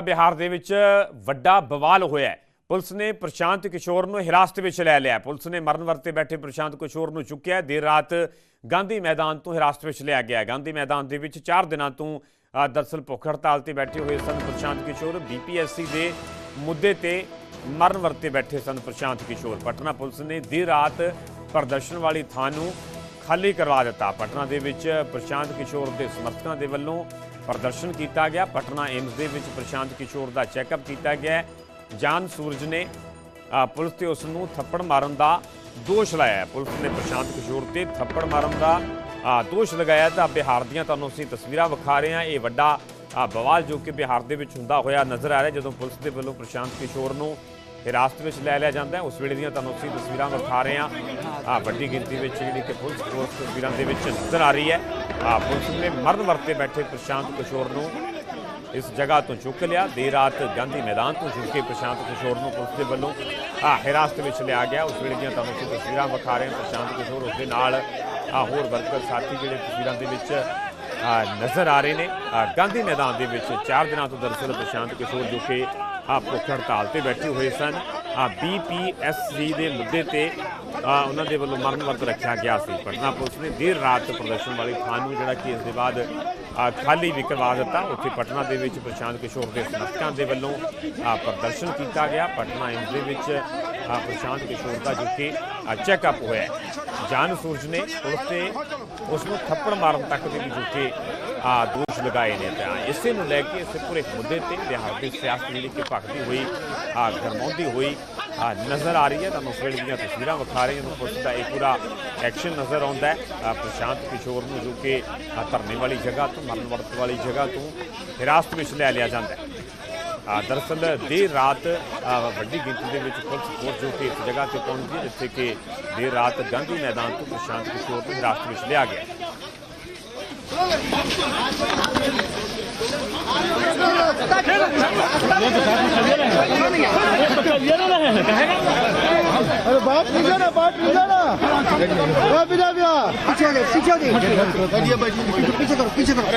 ਬਿਹਾਰ ਦੇ ਵਿੱਚ ਵੱਡਾ ਬਵਾਲ ਹੋਇਆ ਪੁਲਿਸ ਨੇ ਪ੍ਰਸ਼ਾਂਤ ਕਿਸ਼ੋਰ ਨੂੰ ਹਿਰਾਸਤ ਵਿੱਚ ਲੈ ਲਿਆ ਪੁਲਿਸ ਨੇ ਮਰਨ ਵਰਤੇ ਬੈਠੇ ਪ੍ਰਸ਼ਾਂਤ ਕਿਸ਼ੋਰ ਨੂੰ ਚੁੱਕਿਆ ਦੇਰ ਰਾਤ ਗਾਂਧੀ ਮੈਦਾਨ ਤੋਂ ਹਿਰਾਸਤ ਵਿੱਚ ਲਿਆ ਗਿਆ ਗਾਂਧੀ ਮੈਦਾਨ ਦੇ ਵਿੱਚ 4 ਦਿਨਾਂ ਤੋਂ ਅ, ਭੁੱਖ ਹੜਤਾਲ ਤੇ ਬੈਠੇ ਹੋਏ ਸਨ ਪ੍ਰਸ਼ਾਂਤ ਕਿਸ਼ੋਰ। ਬੀਪੀਐਸਸੀ ਦੇ ਮੁੱਦੇ ਤੇ ਮਰਨ ਵਰਤੇ ਬੈਠੇ ਸਨ ਪ੍ਰਸ਼ਾਂਤ ਕਿਸ਼ੋਰ। ਪਟਨਾ ਪੁਲਿਸ ਨੇ ਦੇਰ ਰਾਤ ਪ੍ਰਦਰਸ਼ਨ ਵਾਲੀ ਥਾਂ ਨੂੰ ਖਾਲੀ ਕਰਵਾ ਦਿੱਤਾ। ਪਟਨਾ ਦੇ ਵਿੱਚ ਪ੍ਰਸ਼ਾਂਤ ਕਿਸ਼ੋਰ ਦੇ ਸਮਰਥਕਾਂ ਦੇ ਵੱਲੋਂ ਪ੍ਰਦਰਸ਼ਨ ਕੀਤਾ ਗਿਆ। ਪਟਨਾ ਏਮਸ ਦੇ ਵਿੱਚ ਪ੍ਰਸ਼ਾਂਤ ਕਿਸ਼ੋਰ ਦਾ ਚੈੱਕਅਪ ਕੀਤਾ ਗਿਆ ਜਾਨ ਸੂਰਜ ਨੇ ਪੁਲਿਸ ਤੇ ਉਸ ਨੂੰ ਥੱਪੜ ਮਾਰਨ ਦਾ ਦੋਸ਼ ਲਾਇਆ ਪੁਲਿਸ ਨੇ ਪ੍ਰਸ਼ਾਂਤ ਕਿਸ਼ੋਰ ਤੇ ਥੱਪੜ ਮਾਰਨ ਦਾ ਦੋਸ਼ ਲਗਾਇਆ ਤਾਂ ਬਿਹਾਰ ਦੀਆਂ ਤੁਹਾਨੂੰ ਅਸੀਂ ਤਸਵੀਰਾਂ ਵਿਖਾ ਰਹੇ ਹਾਂ। ਇਹ ਵੱਡਾ ਬਵਾਲ ਜੋ ਕਿ ਬਿਹਾਰ ਦੇ ਵਿੱਚ ਹੁੰਦਾ ਹੋਇਆ ਨਜ਼ਰ ਆ ਰਿਹਾ ਜਦੋਂ ਪੁਲਿਸ ਦੇ ਵੱਲੋਂ ਪ੍ਰਸ਼ਾਂਤ ਕਿਸ਼ੋਰ ਨੂੰ ਹਿਰਾਸਤ ਵਿੱਚ ਲੈ ਲਿਆ ਜਾਂਦਾ ਉਸ ਵੇਲੇ ਦੀਆਂ ਤੁਹਾਨੂੰ ਅਸੀਂ ਤਸਵੀਰਾਂ ਵਿਖਾ ਰਹੇ ਹਾਂ। ਆ ਵੱਡੀ ਗਿਣਤੀ ਵਿੱਚ ਜਿਹੜੀ ਕਿ ਪੁਲਿਸ ਫੋਰਸ ਤਸਵੀਰਾਂ ਦੇ ਵਿੱਚ ਨਜ਼ਰ ਆ ਰਹੀ ਹੈ। ਆ ਪੁਲਿਸ ਨੇ ਮਰਨ ਵਰਤੇ ਬੈਠੇ ਪ੍ਰਸ਼ਾਂਤ ਕਿਸ਼ੋਰ ਨੂੰ ਇਸ ਜਗ੍ਹਾ ਤੋਂ ਚੁੱਕ ਲਿਆ। ਦੇਰ ਰਾਤ ਗਾਂਧੀ ਮੈਦਾਨ ਤੋਂ ਚੁੱਕ ਕੇ ਪ੍ਰਸ਼ਾਂਤ ਕਿਸ਼ੋਰ ਨੂੰ ਪੁਲਿਸ ਦੇ ਵੱਲੋਂ ਆ ਹਿਰਾਸਤ ਵਿੱਚ ਲਿਆ ਗਿਆ। ਉਸ ਵੇਲੇ ਦੀਆਂ ਤੁਹਾਨੂੰ ਅਸੀਂ ਤਸਵੀਰਾਂ ਵਿਖਾ ਰਹੇ ਹਾਂ। ਪ੍ਰਸ਼ਾਂਤ ਕਿਸ਼ੋਰ ਉਸ ਦੇ ਨਾਲ ਆ ਹੋਰ ਵਰਕਰ ਸਾਥੀ ਜਿਹੜੇ ਤਸਵੀਰਾਂ ਦੇ ਵਿੱਚ ਨਜ਼ਰ ਆ ਰਹੇ ਨੇ। ਗਾਂਧੀ ਮੈਦਾਨ ਦੇ ਵਿੱਚ 4 ਦਿਨਾਂ ਤੋਂ ਦਰਅਸਲ ਪ੍ਰਸ਼ਾਂਤ ਕਿਸ਼ੋਰ ਜੋ ਕਿ ਭੁੱਖ ਹੜਤਾਲ ਤੇ ਬੈਠੇ ਹੋਏ ਸਨ। ਆ ਬੀਪੀਐਸਸੀ ਦੇ ਮੁੱਦੇ ਤੇ ਉਹਨਾਂ ਦੇ ਵੱਲੋਂ ਮਰਨ ਵਰਤ ਰੱਖਿਆ ਗਿਆ ਸੀ। ਪਟਨਾ ਪੁਲਿਸ ਨੇ ਦੇਰ ਰਾਤ ਪ੍ਰਦਰਸ਼ਨ ਵਾਲੀ ਥਾਂ ਨੂੰ ਜਿਹੜਾ ਕਿ ਇਸ ਦੇ ਬਾਅਦ ਖਾਲੀ ਵੀ ਕਰਵਾ ਦਿੱਤਾ। ਉੱਥੇ ਪਟਨਾ ਦੇ ਵਿੱਚ ਪ੍ਰਸ਼ਾਂਤ ਕਿਸ਼ੋਰ ਦੇ ਸਮਰਥਕਾਂ ਦੇ ਵੱਲੋਂ ਪ੍ਰਦਰਸ਼ਨ ਕੀਤਾ ਗਿਆ। ਪਟਨਾ ਏਮਸ ਦੇ ਵਿੱਚ ਪ੍ਰਸ਼ਾਂਤ ਕਿਸ਼ੋਰ ਦਾ ਜੋ ਕਿ ਚੈੱਕਅਪ ਹੋਇਆ ਹੈ। ਜਾਨ ਸੂਰਜ ਨੇ ਪੁਲਿਸ ਤੇ ਉਸ ਨੂੰ ਥੱਪੜ ਮਾਰਨ ਤੱਕ ਦੇ ਵੀ ਜੋ ਕਿ ਆ, ਦੋਸ਼ ਲਗਾਏ ਨੇ ਤਾਂ ਇਸੇ ਨੂੰ ਲੈ ਕੇ ਇਸੇ ਪੂਰੇ ਮੁੱਦੇ ਤੇ ਬਿਹਾਰ ਦੀ ਸਿਆਸਤ ਜਿਹੜੀ ਕਿ ਭਖਦੀ ਹੋਈ ਆ, ਗਰਮਾਉਂਦੀ ਹੋਈ ਆ, ਨਜ਼ਰ ਆ ਰਹੀ ਹੈ। ਤੁਹਾਨੂੰ ਉਸ ਵੇਲੇ ਦੀਆਂ ਤਸਵੀਰਾਂ ਵਿਖਾ ਰਹੇ ਹਾਂ। ਪੁਲਿਸ ਦਾ ਇਹ ਪੂਰਾ ਐਕਸ਼ਨ ਨਜ਼ਰ ਆਉਂਦਾ ਹੈ। ਪ੍ਰਸ਼ਾਂਤ ਕਿਸ਼ੋਰ ਨੂੰ ਜੋ ਕਿ ਧਰਨੇ ਵਾਲੀ ਜਗ੍ਹਾ ਤੋਂ ਮਰਨ ਵਰਤ ਵਾਲੀ ਜਗ੍ਹਾ ਤੋਂ ਹਿਰਾਸਤ ਵਿੱਚ ਲੈ ਲਿਆ ਜਾਂਦਾ ਹੈ। ਆ, ਦਰਅਸਲ ਦੇਰ ਰਾਤ ਆ, ਵੱਡੀ ਗਿਣਤੀ ਦੇ ਵਿੱਚ ਪੁਲਿਸ ਫੋਰਸ ਜੋ ਕਿ ਇਸ ਜਗ੍ਹਾ ਤੇ ਪਹੁੰਚੀ ਹੈ, ਜਿੱਥੇ ਕਿ ਦੇਰ ਰਾਤ ਗਾਂਧੀ ਮੈਦਾਨ ਤੋਂ ਪ੍ਰਸ਼ਾਂਤ ਕਿਸ਼ੋਰ ਨੂੰ ਹਿਰਾਸਤ ਵਿੱਚ ਲਿਆ ਗਿਆ अरे बाप पीछे ना बाप पीछे ना बाप पीछे भैया पीछे आगे पीछे आगे बैठिए बैठिए पीछे करो पीछे करो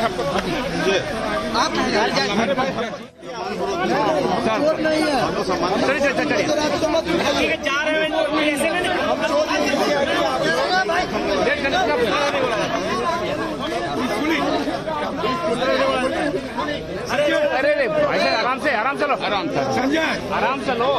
आप चोर नहीं है आप तो मत अरे अरे भाई साहब आराम से आराम से लो आराम से आराम से लो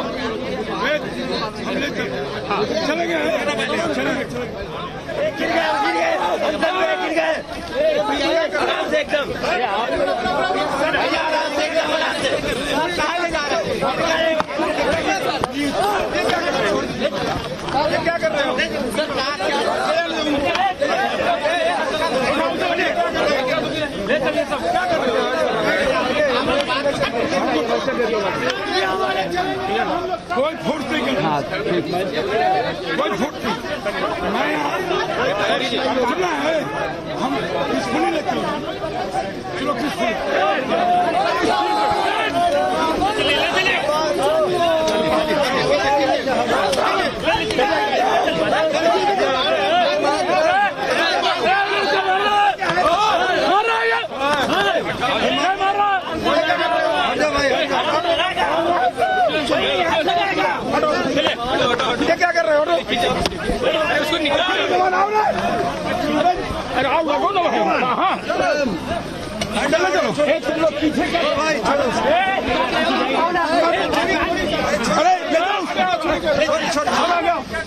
कोई फुर्ती नहीं कोई फुर्ती मैं करना है हम पीसफुली लेते हैं चलो पीसफुली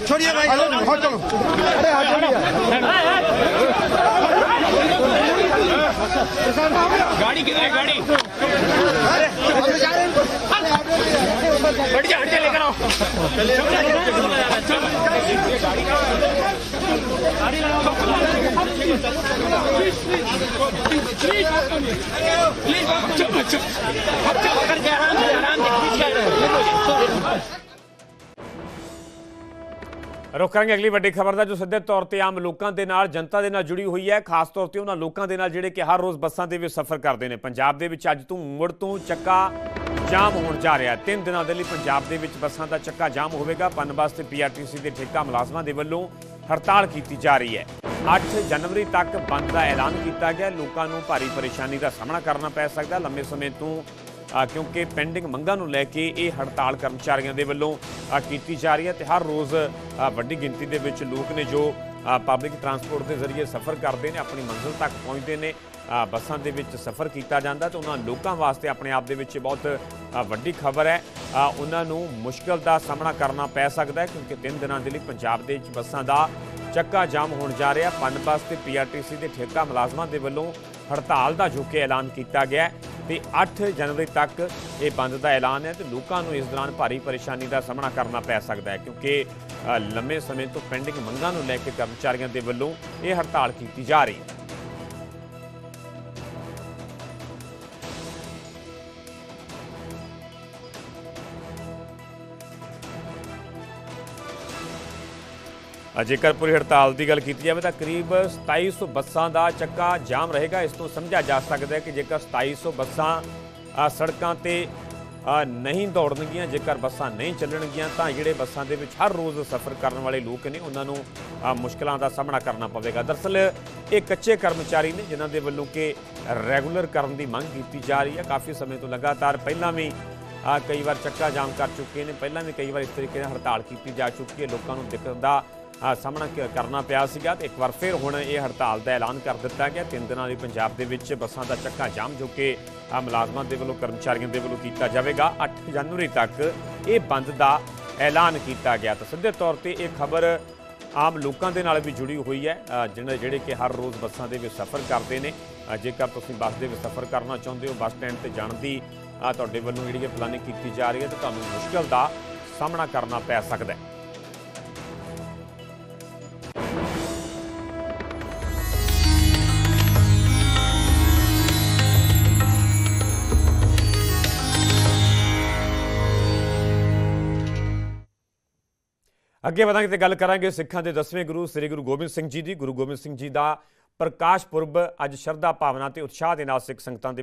ছড়িয়ে ভাই চলো। আরে अरे आओ लगो ना हाँ हाँ चलो चलो ए, चलो पीछे कर अरे छोड़िए भाई हाँ चलो ਰੁਕ ਕਰਾਂਗੇ ਅਗਲੀ ਵੱਡੀ ਖਬਰ ਦਾ ਜੋ ਸਿੱਧੇ ਤੌਰ ਤੇ ਆਮ ਲੋਕਾਂ ਦੇ ਨਾਲ, ਜਨਤਾ ਦੇ ਨਾਲ ਜੁੜੀ ਹੋਈ ਹੈ। ਖਾਸ ਤੌਰ ਤੇ ਉਹਨਾਂ ਲੋਕਾਂ ਦੇ ਨਾਲ ਜਿਹੜੇ ਕਿ ਹਰ ਰੋਜ਼ ਬੱਸਾਂ ਦੇ ਵਿੱਚ ਸਫ਼ਰ ਕਰਦੇ ਨੇ। ਪੰਜਾਬ ਦੇ ਵਿੱਚ ਅੱਜ ਤੋਂ ਮੁੜ ਤੋਂ ਚੱਕਾ ਜਾਮ ਹੋਣ ਜਾ ਰਿਹਾ ਹੈ। ਤਿੰਨ ਦਿਨਾਂ ਦੇ ਲਈ ਪੰਜਾਬ ਦੇ ਵਿੱਚ ਬੱਸਾਂ ਦਾ ਚੱਕਾ ਜਾਮ ਹੋਵੇਗਾ। ਪਨ ਬੱਸ ਤੇ ਪੀਆਰਟੀਸੀ ਦੇ ਠੇਕਾ ਮੁਲਾਜ਼ਮਾਂ ਦੇ ਵੱਲੋਂ ਹੜਤਾਲ ਕੀਤੀ ਜਾ ਰਹੀ ਹੈ। 8 ਜਨਵਰੀ ਤੱਕ ਬੰਦ ਦਾ ਐਲਾਨ ਕੀਤਾ ਗਿਆ। ਲੋਕਾਂ ਨੂੰ ਭਾਰੀ ਪਰੇਸ਼ਾਨੀ ਦਾ ਸਾਹਮਣਾ ਕਰਨਾ ਪੈ ਸਕਦਾ। ਲੰਮੇ ਸਮੇਂ ਤੋਂ ਕਿਉਂਕਿ ਪੈਂਡਿੰਗ ਮੰਗਾਂ ਨੂੰ ਲੈ ਕੇ ਇਹ ਹੜਤਾਲ ਕਰਮਚਾਰੀਆਂ ਦੇ ਵੱਲੋਂ ਕੀਤੀ ਜਾ ਰਹੀ ਹੈ ਤੇ ਹਰ ਰੋਜ਼ ਵੱਡੀ ਗਿਣਤੀ ਦੇ ਵਿੱਚ ਲੋਕ ਨੇ ਜੋ ਪਬਲਿਕ ਟਰਾਂਸਪੋਰਟ ਦੇ ਜ਼ਰੀਏ ਸਫ਼ਰ ਕਰਦੇ ਨੇ, ਆਪਣੀ ਮੰਜ਼ਿਲ ਤੱਕ ਪਹੁੰਚਦੇ ਨੇ ਬੱਸਾਂ ਦੇ ਵਿੱਚ ਸਫ਼ਰ ਕੀਤਾ ਜਾਂਦਾ ਤੇ ਉਹਨਾਂ ਲੋਕਾਂ ਵਾਸਤੇ ਆਪਣੇ ਆਪ ਦੇ ਵਿੱਚ ਬਹੁਤ ਵੱਡੀ ਖਬਰ ਹੈ। ਉਹਨਾਂ ਨੂੰ ਮੁਸ਼ਕਲ ਦਾ ਸਾਹਮਣਾ ਕਰਨਾ ਪੈ ਸਕਦਾ ਹੈ ਕਿਉਂਕਿ ਤਿੰਨ ਦਿਨਾਂ ਦੇ ਲਈ ਪੰਜਾਬ ਦੇ ਵਿੱਚ ਬੱਸਾਂ ਦਾ ਚੱਕਾ ਜਾਮ ਹੋਣ ਜਾ ਰਿਹਾ। ਪਨ ਬੱਸ ਤੇ ਪੀਆਰਟੀਸੀ ਦੇ ਠੇਕਾ ਮੁਲਾਜ਼ਮਾਂ ਦੇ ਵੱਲੋਂ ਹੜਤਾਲ ਦਾ ਜੋ ਕਿ ਐਲਾਨ ਕੀਤਾ ਗਿਆ ਹੈ। ਤੇ 8 ਜਨਵਰੀ ਤੱਕ ਇਹ ਬੰਦ ਦਾ ਐਲਾਨ ਹੈ ਤੇ ਲੋਕਾਂ ਨੂੰ ਇਸ ਦੌਰਾਨ ਭਾਰੀ ਪਰੇਸ਼ਾਨੀ ਦਾ ਸਾਹਮਣਾ ਕਰਨਾ ਪੈ ਸਕਦਾ ਹੈ ਕਿਉਂਕਿ ਲੰਮੇ ਸਮੇਂ ਤੋਂ ਪੈਂਡਿੰਗ ਮੰਗਾਂ ਨੂੰ ਲੈ ਕੇ ਕਰਮਚਾਰੀਆਂ ਦੇ ਵੱਲੋਂ ਇਹ ਹੜਤਾਲ ਕੀਤੀ ਜਾ ਰਹੀ ਹੈ। ਜੇਕਰ ਪੂਰੀ ਹੜਤਾਲ ਦੀ ਗੱਲ ਕੀਤੀ ਜਾਵੇ ਤਾਂ ਕਰੀਬ 2700 ਬੱਸਾਂ ਦਾ ਚੱਕਾ ਜਾਮ ਰਹੇਗਾ। ਇਸ ਤੋਂ ਸਮਝਿਆ ਜਾ ਸਕਦਾ ਹੈ ਕਿ ਜੇਕਰ 2700 ਬੱਸਾਂ ਸੜਕਾਂ ਤੇ ਨਹੀਂ ਦੌੜਨਗੀਆਂ ਜੇਕਰ ਬੱਸਾਂ ਨਹੀਂ ਚੱਲਣਗੀਆਂ ਤਾਂ ਜਿਹੜੇ ਬੱਸਾਂ ਦੇ ਵਿੱਚ ਹਰ ਰੋਜ਼ ਸਫ਼ਰ ਕਰਨ ਵਾਲੇ ਲੋਕ ਨੇ ਉਹਨਾਂ ਨੂੰ ਅ, ਮੁਸ਼ਕਲਾਂ ਦਾ ਸਾਹਮਣਾ ਕਰਨਾ ਪਵੇਗਾ। ਦਰਅਸਲ ਇਹ ਕੱਚੇ ਕਰਮਚਾਰੀ ਨੇ ਜਿਨ੍ਹਾਂ ਦੇ ਵੱਲੋਂ ਕਿ ਰੈਗੂਲਰ ਕਰਨ ਦੀ ਮੰਗ ਕੀਤੀ ਜਾ ਰਹੀ ਹੈ। ਕਾਫੀ ਸਮੇਂ ਤੋਂ ਲਗਾਤਾਰ ਪਹਿਲਾਂ ਵੀ ਕਈ ਵਾਰ ਚੱਕਾ ਜਾਮ ਕਰ ਚੁੱਕੇ ਨੇ ਪਹਿਲਾਂ ਵੀ ਕਈ ਵਾਰ ਇਸ ਤਰੀਕੇ ਨਾਲ ਹੜਤਾਲ ਕੀਤੀ ਜਾ ਚੁੱਕੀ ਹੈ। ਲੋਕਾਂ ਨੂੰ ਦਿੱਕਤ ਦਾ ਸਾਹਮਣਾ ਕਰਨਾ ਪਿਆ ਸੀਗਾ ਤੇ ਇੱਕ ਵਾਰ ਫਿਰ ਹੁਣ ਇਹ ਹੜਤਾਲ ਦਾ ਐਲਾਨ ਕਰ ਦਿੱਤਾ ਗਿਆ। ਤਿੰਨ ਦਿਨਾਂ ਲਈ ਪੰਜਾਬ ਦੇ ਵਿੱਚ ਬੱਸਾਂ ਦਾ ਚੱਕਾ ਜਾਮ, ਜੋ ਕਿ ਮੁਲਾਜ਼ਮਾਂ ਦੇ ਵੱਲੋਂ, ਕਰਮਚਾਰੀਆਂ ਦੇ ਵੱਲੋਂ ਕੀਤਾ ਜਾਵੇਗਾ। 8 ਜਨਵਰੀ ਤੱਕ ਇਹ ਬੰਦ ਦਾ ਐਲਾਨ ਕੀਤਾ ਗਿਆ। ਤਾਂ ਸਿੱਧੇ ਤੌਰ ਤੇ ਇਹ ਖਬਰ ਆਮ ਲੋਕਾਂ ਦੇ ਨਾਲ ਵੀ ਜੁੜੀ ਹੋਈ ਹੈ। ਜਿਹੜੇ ਜਿਹੜੇ ਕਿ ਹਰ ਰੋਜ਼ ਬੱਸਾਂ ਦੇ ਵਿੱਚ ਸਫ਼ਰ ਕਰਦੇ ਨੇ। ਜੇਕਰ ਤੁਸੀਂ ਬੱਸ ਦੇ ਵਿੱਚ ਸਫ਼ਰ ਕਰਨਾ ਚਾਹੁੰਦੇ ਹੋ, ਬੱਸ ਸਟੈਂਡ ਤੇ ਜਾਣ ਦੀ ਤੁਹਾਡੇ ਵੱਲੋਂ ਜਿਹੜੀ ਇਹ ਪਲਾਨਿੰਗ ਕੀਤੀ ਜਾ ਰਹੀ ਹੈ, ਤਾਂ ਤੁਹਾਨੂੰ ਮੁਸ਼ਕਲ ਦਾ ਸਾਹਮਣਾ ਕਰਨਾ ਪੈ ਸਕਦਾ ਹੈ। ਅੱਗੇ ਵਧਾਂਗੇ ਤੇ ਗੱਲ ਕਰਾਂਗੇ ਸਿੱਖਾਂ ਦੇ 10ਵੇਂ ਗੁਰੂ, ਸ੍ਰੀ ਗੁਰੂ ਗੋਬਿੰਦ ਸਿੰਘ ਜੀ ਦੀ। ਗੁਰੂ ਗੋਬਿੰਦ ਸਿੰਘ ਜੀ ਦਾ ਪ੍ਰਕਾਸ਼ ਪੁਰਬ ਅੱਜ ਸ਼ਰਧਾ ਭਾਵਨਾ ਤੇ ਉਤਸ਼ਾਹ ਦੇ ਨਾਲ ਸਿੱਖ ਸੰਗਤਾਂ ਦੇ